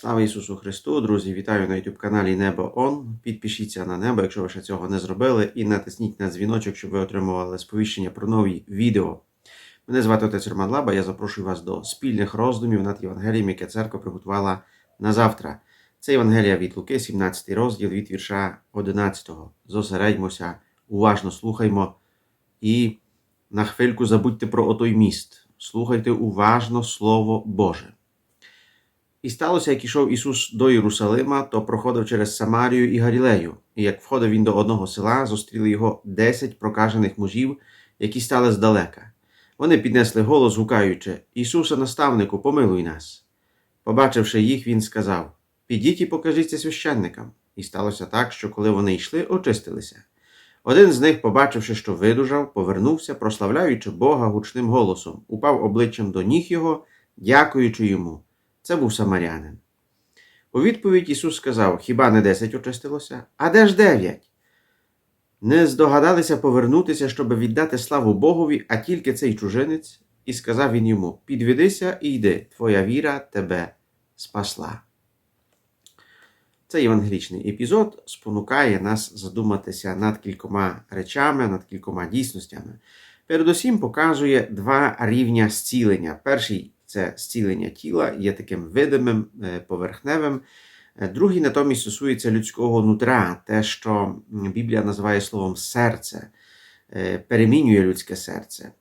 Слава Ісусу Христу, друзі! Вітаю на YouTube каналі Небо Он. Підпишіться на небо, якщо ви ще цього не зробили, і натисніть на дзвіночок, щоб ви отримували сповіщення про нові відео. Мене звати отець Роман Лаба. Я запрошую вас до спільних роздумів над Євангелієм, яке церква приготувала на завтра. Це Євангелія від Луки, 17 розділ від вірша 11. Зосередьмося, уважно слухаймо і на хвильку забудьте про отой міст. Слухайте уважно Слово Боже. І сталося, як ішов Ісус до Єрусалима, то проходив через Самарію і Галілею. І як входив він до одного села, зустріли його десять прокажених мужів, які стали здалека. Вони піднесли голос, гукаючи Ісусе, наставнику, помилуй нас. Побачивши їх, він сказав Підіть і покажіться священникам. І сталося так, що коли вони йшли, очистилися. Один з них, побачивши, що видужав, повернувся, прославляючи Бога гучним голосом, упав обличчям до ніг його, дякуючи йому. Це був самарянин. У відповідь Ісус сказав: Хіба не десять очистилося? А де ж дев'ять? Не здогадалися повернутися, щоб віддати славу Богові, а тільки цей чужинець, і сказав він йому: Підведися і йди, твоя віра тебе спасла. Цей євангелічний епізод спонукає нас задуматися над кількома речами, над кількома дійсностями. Передусім показує два рівня зцілення. Перший це зцілення тіла, є таким видимим, поверхневим. Другий натомість стосується людського нутра, те, що Біблія називає словом серце, перемінює людське серце.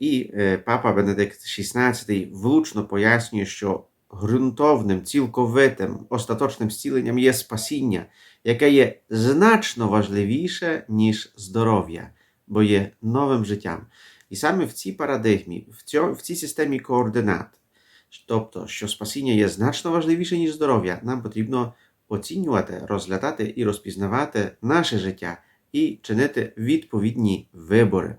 І папа Бенедикт XVI влучно пояснює, що ґрунтовним, цілковитим, остаточним зціленням є спасіння, яке є значно важливіше, ніж здоров'я, бо є новим життям. І саме в цій парадигмі, в, цьо, в цій системі координат, тобто, що спасіння є значно важливіше, ніж здоров'я, нам потрібно оцінювати, розглядати і розпізнавати наше життя і чинити відповідні вибори.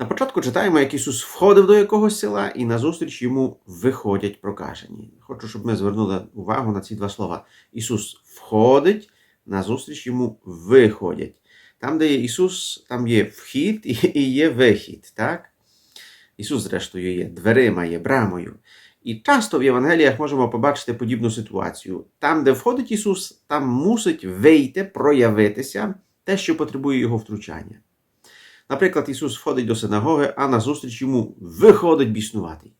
На початку читаємо, як Ісус входив до якогось села, і назустріч йому виходять прокажені. Хочу, щоб ми звернули увагу на ці два слова. Ісус входить, назустріч йому виходять. Там, де є Ісус, там є вхід і є вихід. так? Ісус, зрештою, є дверима, є брамою. І часто в Євангеліях можемо побачити подібну ситуацію. Там, де входить Ісус, там мусить вийти, проявитися те, що потребує Його втручання. Наприклад, Ісус входить до синагоги, а назустріч йому виходить біснуватий.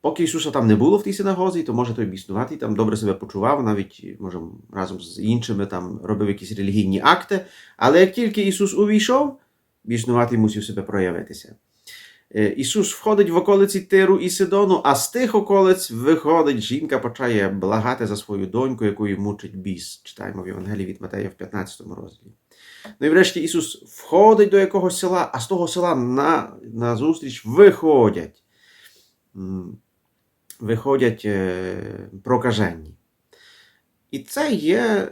Поки Ісуса там не було в тій синагозі, то може той біснуватий там добре себе почував, навіть може, разом з іншими там робив якісь релігійні акти. Але як тільки Ісус увійшов, біснуватий мусив себе проявитися. Ісус входить в околиці Тиру і Сидону, а з тих околиць виходить жінка, почає благати за свою доньку, якою мучить біс. Читаємо в Євангелії від Матея в 15 розділі. Ну і врешті Ісус входить до якогось села, а з того села на, на зустріч виходять. Виходять е, прокажені. І це є.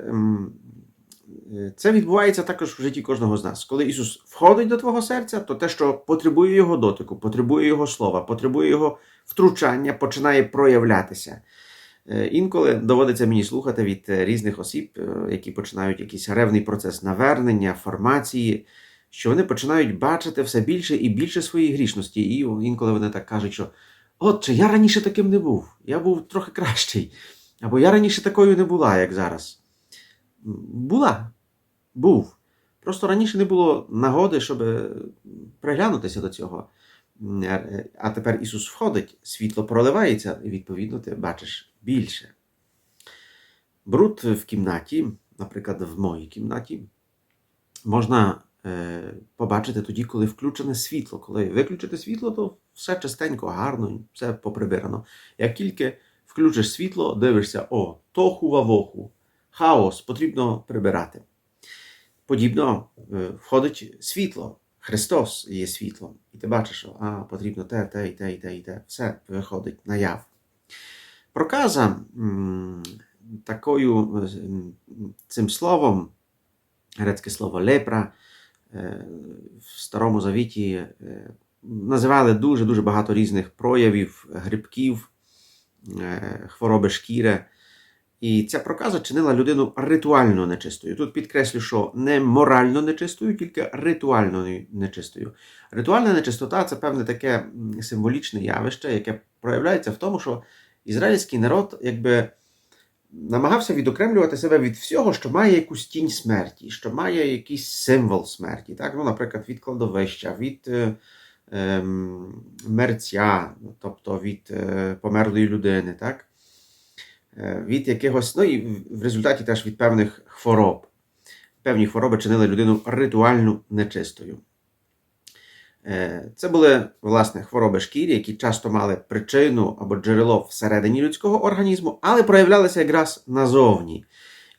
Це відбувається також в житті кожного з нас. Коли Ісус входить до твого серця, то те, що потребує Його дотику, потребує Його слова, потребує Його втручання, починає проявлятися. Інколи доводиться мені слухати від різних осіб, які починають якийсь ревний процес навернення, формації, що вони починають бачити все більше і більше своєї грішності. І інколи вони так кажуть, що отче, я раніше таким не був, я був трохи кращий. Або я раніше такою не була, як зараз. Була, був. Просто раніше не було нагоди, щоб приглянутися до цього. А тепер Ісус входить, світло проливається, і відповідно ти бачиш більше. Бруд в кімнаті, наприклад, в моїй кімнаті, можна е, побачити тоді, коли включене світло. Коли виключити світло, то все чистенько, гарно, все поприбирано. Як тільки включиш світло, дивишся, о, тоху вавоху, хаос, потрібно прибирати. Подібно е, входить світло. Христос є світлом. І ти бачиш, що а, потрібно те, те, і те, і те, і те. Все виходить наяв. Проказа такою цим словом, грецьке слово лепра, е, в Старому Завіті е, називали дуже-дуже багато різних проявів, грибків, е, хвороби шкіри. І ця проказа чинила людину ритуально нечистою. Тут підкреслю, що не морально нечистою, тільки ритуально нечистою. Ритуальна нечистота це певне таке символічне явище, яке проявляється в тому, що ізраїльський народ якби намагався відокремлювати себе від всього, що має якусь тінь смерті, що має якийсь символ смерті. Так? Ну, наприклад, від кладовища, від е, ем, мерця, тобто від е, померлої людини, так? Е, від якихось, ну і в результаті теж від певних хвороб. Певні хвороби чинили людину ритуально нечистою. Е, Це були власне хвороби шкіри, які часто мали причину або джерело всередині людського організму, але проявлялися якраз назовні.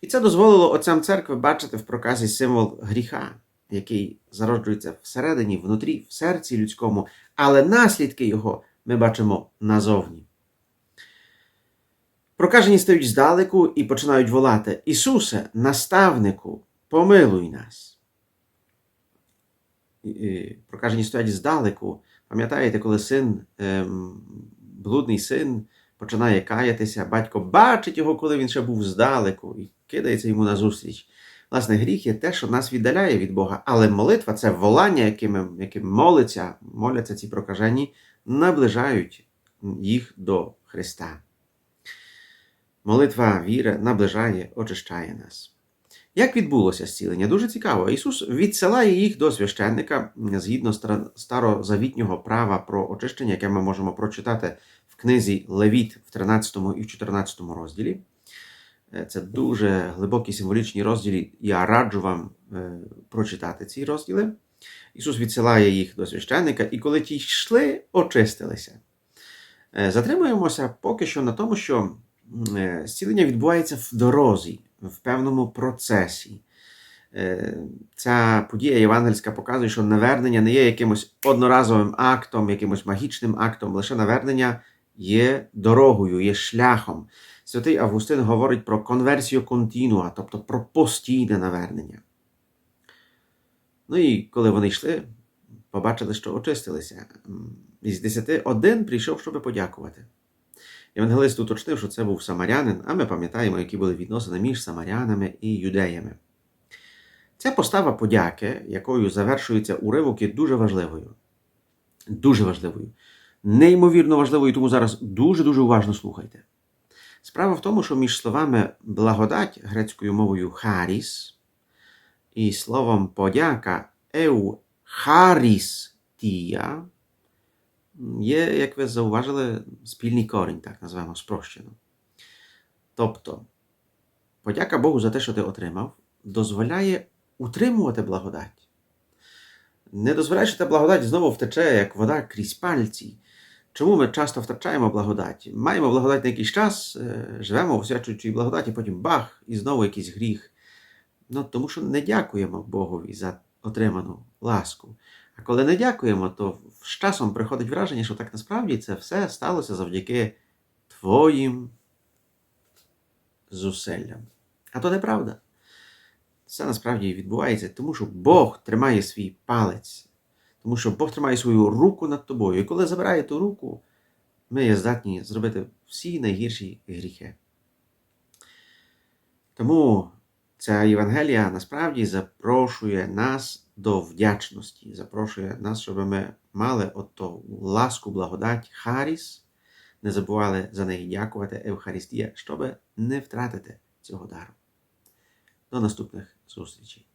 І це дозволило отцям церкви бачити в проказі символ гріха, який зароджується всередині, внутрі, в серці людському, але наслідки його ми бачимо назовні. Прокажені стають здалеку і починають волати: Ісусе, наставнику, помилуй нас. Прокажені стоять здалеку. Пам'ятаєте, коли син, ем, блудний син починає каятися, батько бачить його, коли він ще був здалеку, і кидається йому назустріч. Власне, гріх є те, що нас віддаляє від Бога, але молитва це волання, яким, яким молиться, моляться ці прокажені, наближають їх до Христа. Молитва віри наближає, очищає нас. Як відбулося зцілення? Дуже цікаво. Ісус відсилає їх до священника згідно старозавітнього права про очищення, яке ми можемо прочитати в книзі Левіт в 13 і в 14 розділі. Е, Це дуже глибокі символічні розділі. Я раджу вам е, прочитати ці розділи. Ісус відсилає їх до священника, і коли ті йшли, очистилися. Е, Затримуємося поки що на тому, що зцілення відбувається в дорозі, в певному процесі. Е, Ця подія євангельська показує, що навернення не є якимось одноразовим актом, якимось магічним актом, лише навернення є дорогою, є шляхом. Святий Августин говорить про конверсію континуа, тобто про постійне навернення. Ну і коли вони йшли, побачили, що очистилися. Із десяти один прийшов, щоб подякувати. Євангелист уточнив, що це був самарянин, а ми пам'ятаємо, які були відносини між самарянами і юдеями. Ця постава подяки, якою завершується уривок, є дуже важливою. Дуже важливою. Неймовірно важливою, тому зараз дуже-дуже уважно слухайте. Справа в тому, що між словами благодать грецькою мовою харіс і словом подяка еухарістія є, як ви зауважили, спільний корінь, так називаємо спрощено. Тобто, подяка Богу за те, що ти отримав, дозволяє утримувати благодать. Не дозволяє, що та благодать знову втече, як вода крізь пальці. Чому ми часто втрачаємо благодать? Маємо благодать на якийсь час, е, живемо освячуючи благодаті, потім бах, і знову якийсь гріх. Ну, тому що не дякуємо Богові за отриману ласку. А коли не дякуємо, то з часом приходить враження, що так насправді це все сталося завдяки твоїм зусиллям. А то неправда. Це насправді відбувається, тому що Бог тримає свій палець, тому що Бог тримає свою руку над тобою. І коли забирає ту руку, ми є здатні зробити всі найгірші гріхи. Тому ця Євангелія насправді запрошує нас до вдячності, запрошує нас, щоб ми мали ото ласку, благодать, Харіс, не забували за неї дякувати Евхаристія, щоб не втратити цього дару. До наступних зустрічей.